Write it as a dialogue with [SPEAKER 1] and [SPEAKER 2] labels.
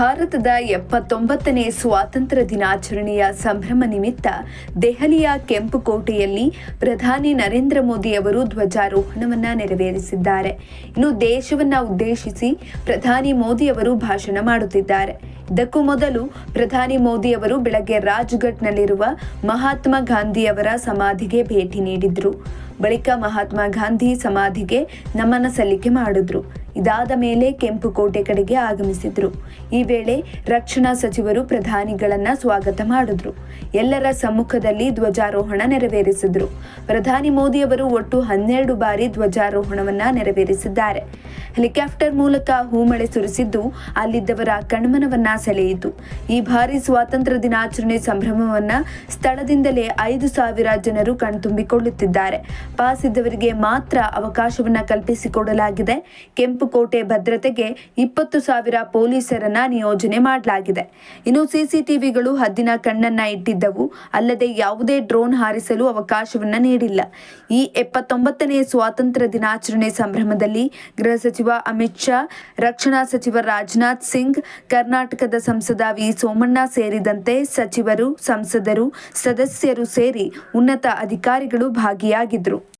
[SPEAKER 1] ಭಾರತದ ಎಪ್ಪತ್ತೊಂಬತ್ತನೇ ಸ್ವಾತಂತ್ರ್ಯ ದಿನಾಚರಣೆಯ ಸಂಭ್ರಮ ನಿಮಿತ್ತ ದೆಹಲಿಯ ಕೆಂಪುಕೋಟೆಯಲ್ಲಿ ಪ್ರಧಾನಿ ನರೇಂದ್ರ ಮೋದಿ ಅವರು ಧ್ವಜಾರೋಹಣವನ್ನ ನೆರವೇರಿಸಿದ್ದಾರೆ. ಇನ್ನು ದೇಶವನ್ನ ಉದ್ದೇಶಿಸಿ ಪ್ರಧಾನಿ ಮೋದಿ ಅವರು ಭಾಷಣ ಮಾಡುತ್ತಿದ್ದಾರೆ. ಇದಕ್ಕೂ ಮೊದಲು ಪ್ರಧಾನಿ ಮೋದಿ ಅವರು ಬೆಳಗ್ಗೆ ರಾಜ್ಘಟ್ನಲ್ಲಿರುವ ಮಹಾತ್ಮ ಗಾಂಧಿಯವರ ಸಮಾಧಿಗೆ ಭೇಟಿ ನೀಡಿದ್ರು. ಬಳಿಕ ಮಹಾತ್ಮ ಗಾಂಧಿ ಸಮಾಧಿಗೆ ನಮನ ಸಲ್ಲಿಕೆ ಮಾಡಿದ್ರು. ಇದಾದ ಮೇಲೆ ಕೆಂಪುಕೋಟೆ ಕಡೆಗೆ ಆಗಮಿಸಿದ್ರು. ಈ ವೇಳೆ ರಕ್ಷಣಾ ಸಚಿವರು ಪ್ರಧಾನಿಗಳನ್ನ ಸ್ವಾಗತ ಮಾಡಿದ್ರು. ಎಲ್ಲರ ಸಮ್ಮುಖದಲ್ಲಿ ಧ್ವಜಾರೋಹಣ ನೆರವೇರಿಸಿದ್ರು. ಪ್ರಧಾನಿ ಮೋದಿ ಅವರು ಒಟ್ಟು ಹನ್ನೆರಡು ಬಾರಿ ಧ್ವಜಾರೋಹಣವನ್ನ ನೆರವೇರಿಸಿದ್ದಾರೆ. ಹೆಲಿಕಾಪ್ಟರ್ ಮೂಲಕ ಹೂಮಳೆ ಸುರಿಸಿದ್ದು ಅಲ್ಲಿದ್ದವರ ಕಣ್ಮನವನ್ನ ಸೆಳೆಯಿತು. ಈ ಬಾರಿ ಸ್ವಾತಂತ್ರ್ಯ ದಿನಾಚರಣೆ ಸಂಭ್ರಮವನ್ನ ಸ್ಥಳದಿಂದಲೇ ಐದು ಸಾವಿರ ಜನರು ಕಣ್ತುಂಬಿಕೊಳ್ಳುತ್ತಿದ್ದಾರೆ. ಪಾಸ್ ಇದ್ದವರಿಗೆ ಮಾತ್ರ ಅವಕಾಶವನ್ನ ಕಲ್ಪಿಸಿಕೊಡಲಾಗಿದೆ. ಕೆಂಪುಕೋಟೆ ಭದ್ರತೆಗೆ ಇಪ್ಪತ್ತು ಸಾವಿರ ಪೊಲೀಸರನ್ನ ನಿಯೋಜನೆ ಮಾಡಲಾಗಿದೆ. ಇನ್ನು ಸಿಸಿಟಿವಿಗಳು ಹದ್ದಿನ ಕಣ್ಣನ್ನ ಇಟ್ಟಿದ್ದವು. ಅಲ್ಲದೆ ಯಾವುದೇ ಡ್ರೋನ್ ಹಾರಿಸಲು ಅವಕಾಶವನ್ನ ನೀಡಿಲ್ಲ. ಈ ಎಪ್ಪತ್ತೊಂಬತ್ತನೇ ಸ್ವಾತಂತ್ರ್ಯ ದಿನಾಚರಣೆ ಸಂಭ್ರಮದಲ್ಲಿ ಗೃಹ ಸಚಿವ ಅಮಿತ್ ಶಾ, ರಕ್ಷಣಾ ಸಚಿವ ರಾಜನಾಥ್ ಸಿಂಗ್, ಕರ್ನಾಟಕದ ಸಂಸದ ವಿ ಸೋಮಣ್ಣ ಸೇರಿದಂತೆ ಸಚಿವರು, ಸಂಸದರು, ಸದಸ್ಯರು ಸೇರಿ ಉನ್ನತ ಅಧಿಕಾರಿಗಳು ಭಾಗಿಯಾಗಿದ್ದರು